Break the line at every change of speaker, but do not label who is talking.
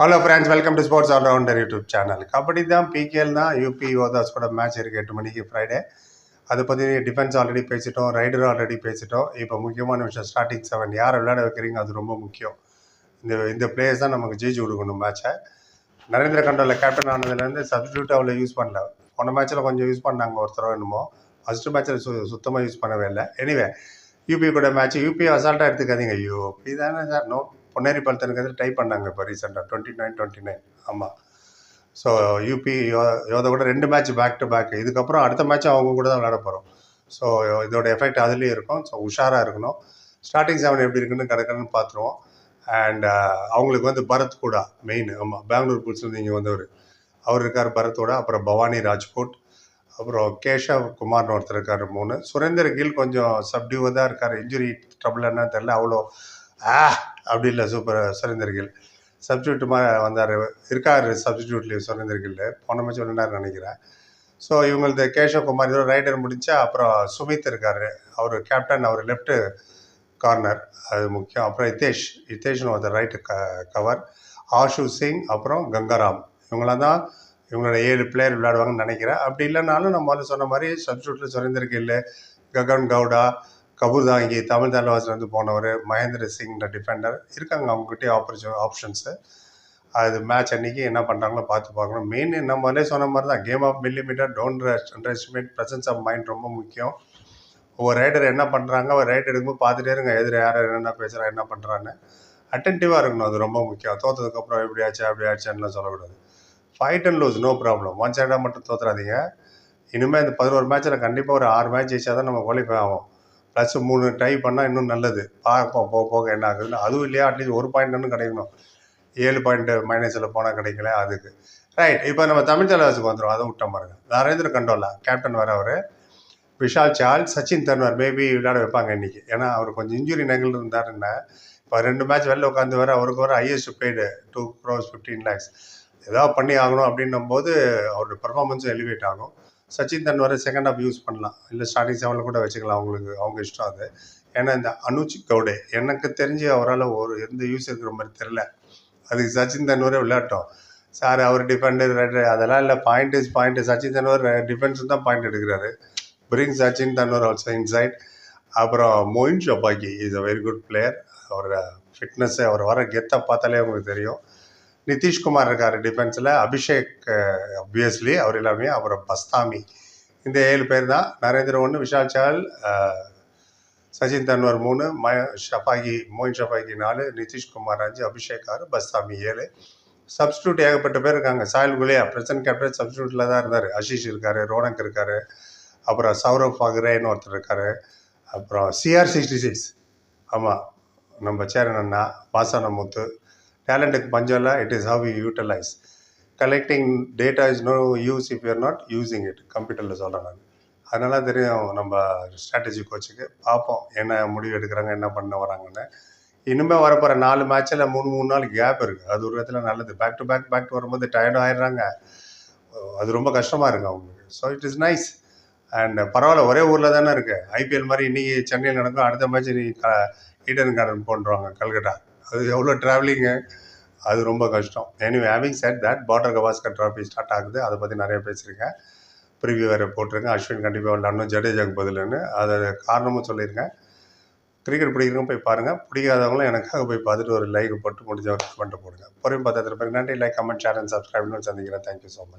Hello friends welcome to sports allrounder YouTube channel kabaddi தான் PKL தான் UP ஓதாஸ் கூட match இருக்குது எட்டு மணிக்கு ஃப்ரைடே அதை பற்றி டிஃபென்ஸ் ஆல்ரெடி பேசிட்டோம் ரைடர் ஆல்ரெடி பேசிட்டோம். இப்போ முக்கியமான விஷயம் ஸ்டார்டிங் செவன் யாரை விளையாட வைக்கிறீங்க? அது ரொம்ப முக்கியம். இந்த இந்த பிளேயர்ஸ் தான் நமக்கு ஜெயிச்சு கொடுக்கணும் மேட்சை நரேந்திர கண்டோவில் கேப்டன் ஆனதுலேருந்து சப்ஸ்டியூட் அவ்வளோ யூஸ் பண்ணல. போன மேட்ச்சில் கொஞ்சம் யூஸ் பண்ணாங்க ஒருத்தரோ என்னமோ. ஃபஸ்ட்டு மேட்ச்சில் சு சுத்தமாக யூஸ் பண்ணவே இல்லை. எனிவே யூபி கூட மேட்ச் யூபி அசால்ட்டாக எடுத்துக்காதீங்க. யூபி தானே சார் நோ பொன்னேரி பல்தனுக்கு டைப் பண்ணாங்க இப்போ ரீசெண்டாக டுவெண்ட்டி நைன் டுவெண்ட்டி நைன் ஆமாம் ஸோ யூபி யோ கூட ரெண்டு மேட்ச் பேக் டு பேக் இதுக்கப்புறம் அடுத்த மேட்ச் அவங்க கூட தான் விளையாட போகிறோம் ஸோ இதோட எஃபெக்ட் அதுலேயும் இருக்கும். ஸோ உஷாராக இருக்கணும். ஸ்டார்டிங் செவன் எப்படி இருக்குன்னு கிடக்குன்னு பார்த்துருவோம் அண்ட் uh, அவங்களுக்கு வந்து பரத் கூட மெயின் ஆமாம் பெங்களூர் புல்ஸ்லேருந்து இங்கே வந்தவர். அவர் இருக்கார் பரத்தோட. அப்புறம் பவானி ராஜ்கோட். அப்புறம் கேஷவ் குமார்னு ஒருத்தர் இருக்கார் மூணு. சுரேந்தர் கில் கொஞ்சம் சப்டியூவாக தான் இருக்கார். இன்ஜுரி ட்ரபிள் என்னன்னு தெரில அவ்வளோ ஆ அப்படி இல்லை சூப்பர் சுரேந்தர் கில் சப்ஸ்டியூட் வந்தார். இருக்கார் சப்ஸ்டியூட்லேயும் சுரேந்தர் கில் போன மேட்ச் நினைக்கிறேன். ஸோ இவங்களது கேஷவ் இதோட ரைடர் முடிச்சா அப்புறம் சுமித் இருக்கார். அவர் கேப்டன் அவர் லெஃப்ட்டு கார்னர் அது முக்கியம். அப்புறம் ஹிதேஷ் ஹிதேஷ்னு ஒருத்தர் ரைட்டு க கவர் ஆஷு சிங் அப்புறம் கங்காராம். இவங்களாம் தான் இவங்களோட ஏழு பிளேயர் விளையாடுவாங்கன்னு நினைக்கிறேன். அப்படி இல்லைனாலும் நம்ம சொன்ன மாதிரி சப்ஸ்டியூட்டில் சுரேந்தர் ககன் கவுடா கபூர்தாங்கி தமிழ் தலைவாசிலேருந்து போனவர் மகேந்திர சிங்ன்ற டிஃபெண்டர் இருக்காங்க அவங்ககிட்டயே ஆப்பர்ச்சு ஆப்ஷன்ஸு அது மேட்ச் அன்றைக்கி என்ன பண்ணுறாங்களோ பார்த்து பார்க்கணும். மெயின் நம்ம முதலே சொன்ன மாதிரி தான் game of millimetre don't underestimate presence of mind ரொம்ப முக்கியம். ஒவ்வொரு ரைடர் என்ன பண்ணுறாங்க ஒரு ரைட் எடுக்கும்போது பார்த்துட்டே இருங்க எதிர யார் என்னென்ன பேசுகிறாங்க என்ன பண்ணுறான்னு அட்டன்டிவாக இருக்கணும் அது ரொம்ப முக்கியம். தோற்றதுக்கப்புறம் எப்படி ஆச்சு அப்படி ஆச்சுன்னுலாம் சொல்லக்கூடாது. Fight and lose no problem one சைடாக மட்டும் தோத்துறாதீங்க. இனிமேல் இந்த பதினோரு மேட்ச்சில் கண்டிப்பாக ஒரு ஆறு மேட்ச் ஜெயிச்சா தான் நம்ம குவாலிஃபை ஆகும் ப்ளஸ் மூணு ட்ரை பண்ணால் இன்னும் நல்லது. பார்ப்போம் போக போக என்ன ஆகுதுன்னு அதுவும் இல்லையா? அட்லீஸ்ட் ஒரு பாயிண்ட் கிடைக்கணும். ஏழு பாயிண்ட் மைனஸில் போனால் கிடைக்கல அதுக்கு. ரைட் இப்போ நம்ம தமிழ் தலைவாசுக்கு வந்துடும் அதை விட்ட பாருங்க. நரேந்திர கண்டோலா கேப்டன் வர அவர். விஷால் சால் சச்சின் தன்வர் மேபி விளையாட வைப்பாங்க இன்னைக்கு. ஏன்னா அவர் கொஞ்சம் இன்ஜுரி நகல் இருந்தாருன்னா இப்போ ரெண்டு மேட்ச் வெளில உட்காந்து வர அவருக்கு வர highest paid two crores fifteen lakhs ஏதாவது பண்ணி ஆகணும் அப்படின்னும் போது அவருடைய பர்ஃபார்மன்ஸும் எலிவேட் ஆகும். சச்சின் தன்வரை செகண்ட் ஹாஃப் யூஸ் பண்ணலாம். இல்லை ஸ்டார்டிங் செவனில் கூட வச்சுக்கலாம். அவங்களுக்கு அவங்க இஷ்டம் அது. ஏன்னா இந்த அனுஜ் கவுடே எனக்கு தெரிஞ்சு அவரால் ஒரு எந்த யூஸ் இருக்கிற மாதிரி தெரில அதுக்கு சச்சின் தன்வரே விளையாட்டோம். சார் அவர் டிஃபெண்டர் அதெல்லாம் இல்லை. Point is point Sachin Tanwar defence தான் பாயிண்ட் எடுக்கிறாரு. Bring Sachin Tanwar also inside அப்புறம் Moin Shafaghi is a very good player அவரோட ஃபிட்னஸ்ஸு அவர் வர கெத்தை பார்த்தாலே உங்களுக்கு தெரியும். நிதிஷ்குமார் இருக்கார் டிஃபென்ஸில் அபிஷேக் அப்வியஸ்லி அவர் எல்லாமே அப்புறம் பஸ்தாமி. இந்த ஏழு பேர் தான். நரேந்திர ஒன்று விஷால் சால் சச்சின் தன்வர் மூணு ம ஷபாகி மோயின் ஷபாகி நாலு நிதிஷ்குமார் அஞ்சு அபிஷேக் ஆறு பஸ்தாமி ஏழு. சப்ஸ்டியூட் ஏகப்பட்ட பேர் இருக்காங்க. சாயல் குலியா பிரசன்ட் கேப்டன் சப்ஸ்டியூட்டில் தான் இருந்தார். அஷிஷ் இருக்கார் ரோனக் இருக்கார் அப்புறம் சௌரவ் ஃபக்ரேன்னு ஒருத்தர் இருக்கார். அப்புறம் சிஆர் சிக்ஸ்டி சிக்ஸ் ஆமாம் நம்ம சேரன் அண்ணா பாசான முத்து டேலண்ட்டுக்கு பஞ்சம் இல்லை. It is how you utilise collecting data is no use if you're not using it கம்ப்யூட்டரில் சொல்கிறேன் நான். அதனால தெரியும் நம்ம ஸ்ட்ராட்டஜி கோச்சுக்கு பார்ப்போம். என்ன முடிவு எடுக்கிறாங்க என்ன பண்ண வராங்கன்னு. இனிமேல் வரப்போகிற நாலு மேட்ச்சில் மூணு மூணு நாள் கேப் இருக்குது அது ஒரு விதத்தில் நல்லது. Back to back back to வரும்போது டயர்டும் ஆயிடுறாங்க. அது ரொம்ப கஷ்டமாக இருக்குது அவங்களுக்கு. So it is nice and பரவாயில்ல ஒரே ஊரில் தானே இருக்குது ஐபிஎல் மாதிரி இன்றைக்கி சென்னையில் நடக்கும். அடுத்த மேட்ச் நீ ஈடன் கார்டன் போன்றுவாங்க கல்கட்டா. அது எவ்வளோ ட்ராவலிங்கு அது ரொம்ப கஷ்டம். Anyway having set that border Gavaskar trophy start ஆகுது. அதை பற்றி நிறைய பேசியிருக்கேன். ப்ரிவியூ வேறு போட்டிருக்கேன். அஸ்வின் கண்டிப்பாக விளாடணும் ஜடேஜாக்கு பதிலுன்னு. அதை காரணமும் சொல்லியிருக்கேன். கிரிக்கெட் பிடிக்கிறவங்க போய் பாருங்கள் பிடிக்காதவங்களும் எனக்காக போய் பார்த்துட்டு ஒரு லைக் போட்டு முடிஞ்ச ஒரு கமெண்ட் போடுங்க. பொறுமை பிறகு நன்றி. லைக் கமெண்ட் ஷேர் அண்ட் சப்ஸ்கிரைப்னு சந்திக்கிறேன். Thank you so much